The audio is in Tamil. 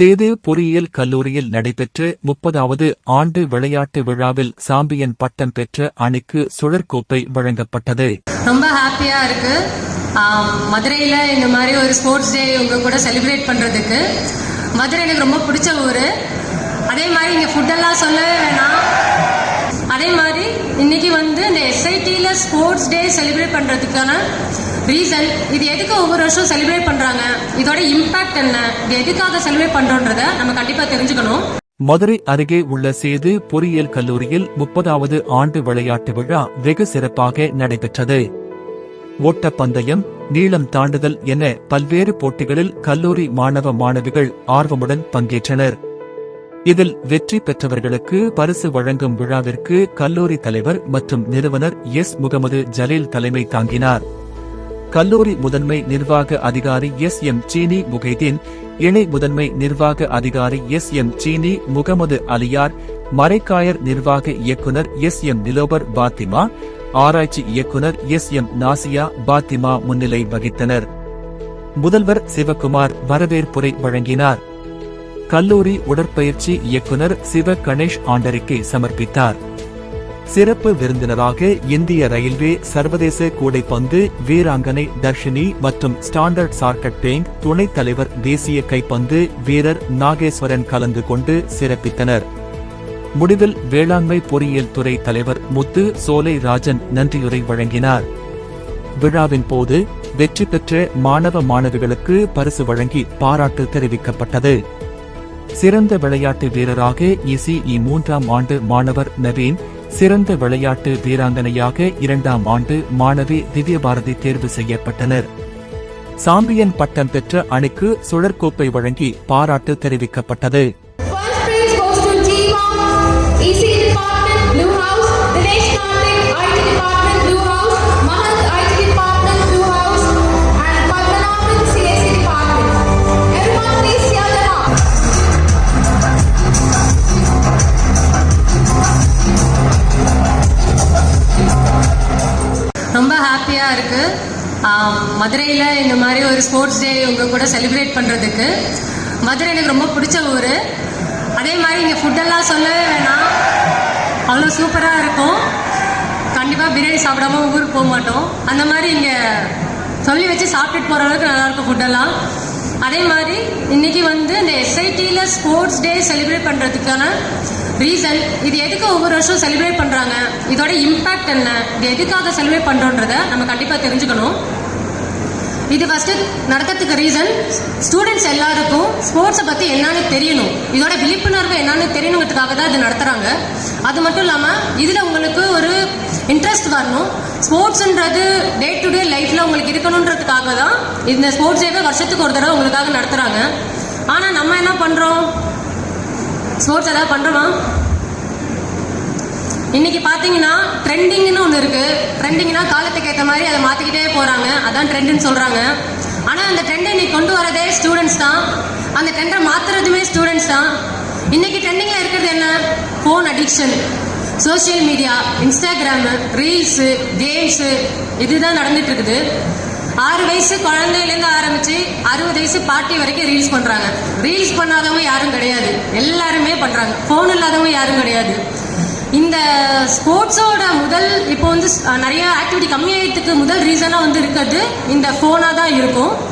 சேது பொறியியல் கல்லூரியில் நடைபெற்ற முப்பதாவது ஆண்டு விளையாட்டு விழாவில் சாம்பியன் பட்டம் பெற்ற அணிக்கு சுழற்கோப்பை வழங்கப்பட்டது. ரொம்ப ஹாப்பியா இருக்கு. மதுரையில இந்த மாதிரி ஒரு ஸ்போர்ட்ஸ் டே உங்க கூட செலிப்ரேட் பண்றதுக்கு. மதுரை எனக்கு ரொம்ப பிடிச்ச ஊர். அதே மாதிரி இங்க ஃபுட்டெல்லாம் சொல்லவே வேணாம். அதே மாதிரி இன்னைக்கு வந்து இந்த எஸ்ஐடியில் ஸ்போர்ட்ஸ் டே செலிப்ரேட் பண்றதுக்கான ரீசன் இது எதுக்கு ஒவ்வொரு வருஷம் செலிப்ரேட் பண்றாங்க? இதோட இம்பாக்ட் என்ன? இது எதுக்காக செலிப்ரேட் பண்றோன்றத நம்ம கண்டிப்பா தெரிஞ்சுக்கணும். மதுரை அருகே உள்ள சேது பொறியியல் கல்லூரியில் முப்பதாவது ஆண்டு விளையாட்டு விழா வெகு சிறப்பாக நடைபெற்றது. ஓட்டப்பந்தயம் நீளம் தாண்டுதல் என பல்வேறு போட்டிகளில் கல்லூரி மாணவ மாணவிகள் ஆர்வமுடன் பங்கேற்றனர். இதில் வெற்றி பெற்றவர்களுக்கு பரிசு வழங்கும் விழாவிற்கு கல்லூரி தலைவர் மற்றும் நிறுவனர் எஸ். முகமது ஜலீல் தலைமை தாங்கினார். கல்லூரி முதன்மை நிர்வாக அதிகாரி எஸ். எம். சீனி முகைதீன் இணை முதன்மை நிர்வாக அதிகாரி எஸ். எம். சீனி முகமது அலியார் மறைக்காயர் நிர்வாக இயக்குனர் எஸ். எம். நிலோபர் பாத்திமா ஆராய்ச்சி இயக்குனர் எஸ். எம். நாசியா பாத்திமா முன்னிலை வகித்தனர். முதல்வர் சிவகுமார் வரவேற்புரை வழங்கினார். கல்லூரி உடற்பயிற்சி இயக்குனர் சிவ கணேஷ் ஆண்டறிக்கை சமர்ப்பித்தார். சிறப்பு விருந்தினராக இந்திய ரயில்வே சர்வதேச கூடைப்பந்து வீராங்கனை தர்ஷினி மற்றும் ஸ்டாண்டர்ட் சார்க்கட் பேங்க் துணைத் தலைவர் தேசிய கைப்பந்து வீரர் நாகேஸ்வரன் கலந்து கொண்டு சிறப்பித்தனர். முடிவில் வேளாண்மை பொறியியல் துறை தலைவர் முத்து சோலை ராஜன் நன்றியுரை வழங்கினார். விழாவின் போது வெற்றி பெற்ற மாணவ மாணவிகளுக்கு பரிசு வழங்கி பாராட்டு தெரிவிக்கப்பட்டது. சிறந்த விளையாட்டு வீரராக இசிஇ மூன்றாம் ஆண்டு மாணவர் நவீன் சிறந்த விளையாட்டு வீராங்கனையாக இரண்டாம் ஆண்டு மாணவி திவ்யபாரதி தேர்வு செய்யப்பட்டனர். சாம்பியன் பட்டம் பெற்ற அணிக்கு சுழற்கோப்பை வழங்கி பாராட்டு தெரிவிக்கப்பட்டது. ஹாப்பியா இருக்கு. மதுரையில் இந்த மாதிரி ஒரு ஸ்போர்ட்ஸ் டே உங்க கூட செலிப்ரேட் பண்றதுக்கு. மதுரை எனக்கு ரொம்ப பிடிச்ச ஊர். அதே மாதிரி இங்கே ஃபுட்டெல்லாம் சொல்ல வேணாம். அவ்வளோ சூப்பராக இருக்கும். கண்டிப்பாக பிரியாணி சாப்பிடாம ஊருக்கு போக மாட்டோம். அந்த மாதிரி இங்கே சொல்லி வச்சு சாப்பிட்டுட்டு போகிற அளவுக்கு நல்லாயிருக்கும் ஃபுட்டெல்லாம் அதே மாதிரி இன்னைக்கு வந்து இந்த எஸ்ஐடியில் ஸ்போர்ட்ஸ் டே செலிப்ரேட் பண்ணுறதுக்கான ரீசன் இது எதுக்கு ஒவ்வொரு வருஷம் செலிப்ரேட் பண்ணுறாங்க இதோட இம்பேக்ட் என்ன? இது எதுக்காக செலிப்ரேட் பண்ணுறோன்றத நம்ம கண்டிப்பாக தெரிஞ்சுக்கணும். இது ஃபஸ்ட்டு நடக்கிறதுக்கு ரீசன் ஸ்டூடெண்ட்ஸ் எல்லாரும் ஸ்போர்ட்ஸை பற்றி என்னன்னு தெரியணும். இதோட விழிப்புணர்வு என்னன்னு தெரியணுங்கிறதுக்காக தான் இது நடத்துகிறாங்க அது மட்டும் இல்லாமல் இதில் உங்களுக்கு ஒரு இன்ட்ரெஸ்ட் வரணும். ஸ்போர்ட்ஸ்ன்றது டே டு டே லைஃப்பில் உங்களுக்கு இருக்கணுன்றதுக்காக தான் இந்த ஸ்போர்ட்ஸ் டேவே வருஷத்துக்கு ஒரு தடவை உங்களுக்காக நடத்துகிறாங்க ஆனால் நம்ம என்ன பண்ணுறோம் ஸ்போர்ட்ஸ் ஏதாவது பண்ணுறோமா இன்னைக்கு பார்த்தீங்கன்னா ட்ரெண்டிங்னு ஒன்று இருக்கு. ட்ரெண்டிங்னா காலத்துக்கு ஏற்ற மாதிரி அதை மாற்றிக்கிட்டே போகிறாங்க அதான் ட்ரெண்டுன்னு சொல்கிறாங்க ஆனால் அந்த ட்ரெண்டை இன்னைக்கு கொண்டு வரதே ஸ்டூடெண்ட்ஸ் தான். அந்த ட்ரெண்டை மாத்துறதுமே ஸ்டூடெண்ட்ஸ் தான். இன்னைக்கு ட்ரெண்டிங்ல இருக்கிறது என்ன? Phone addiction social media Instagram reels games இதுதான் நடந்துட்டு இருக்குது ஆறு வயசு குழந்தையிலேருந்து ஆரம்பிச்சு அறுபது வயசு பாட்டி வரைக்கும் ரீல்ஸ் பண்றாங்க. ரீல்ஸ் பண்ணாதவங்க யாரும் கிடையாது. எல்லாருமே பண்றாங்க. ஃபோன் இல்லாதவங்க யாரும் கிடையாது. இந்த ஸ்போர்ட்ஸோட முதல் இப்போ வந்து நிறைய ஆக்டிவிட்டி கம்மியாகிறதுக்கு முதல் ரீசனாக வந்து இருக்கிறது இந்த ஃபோனாக தான் இருக்கும்.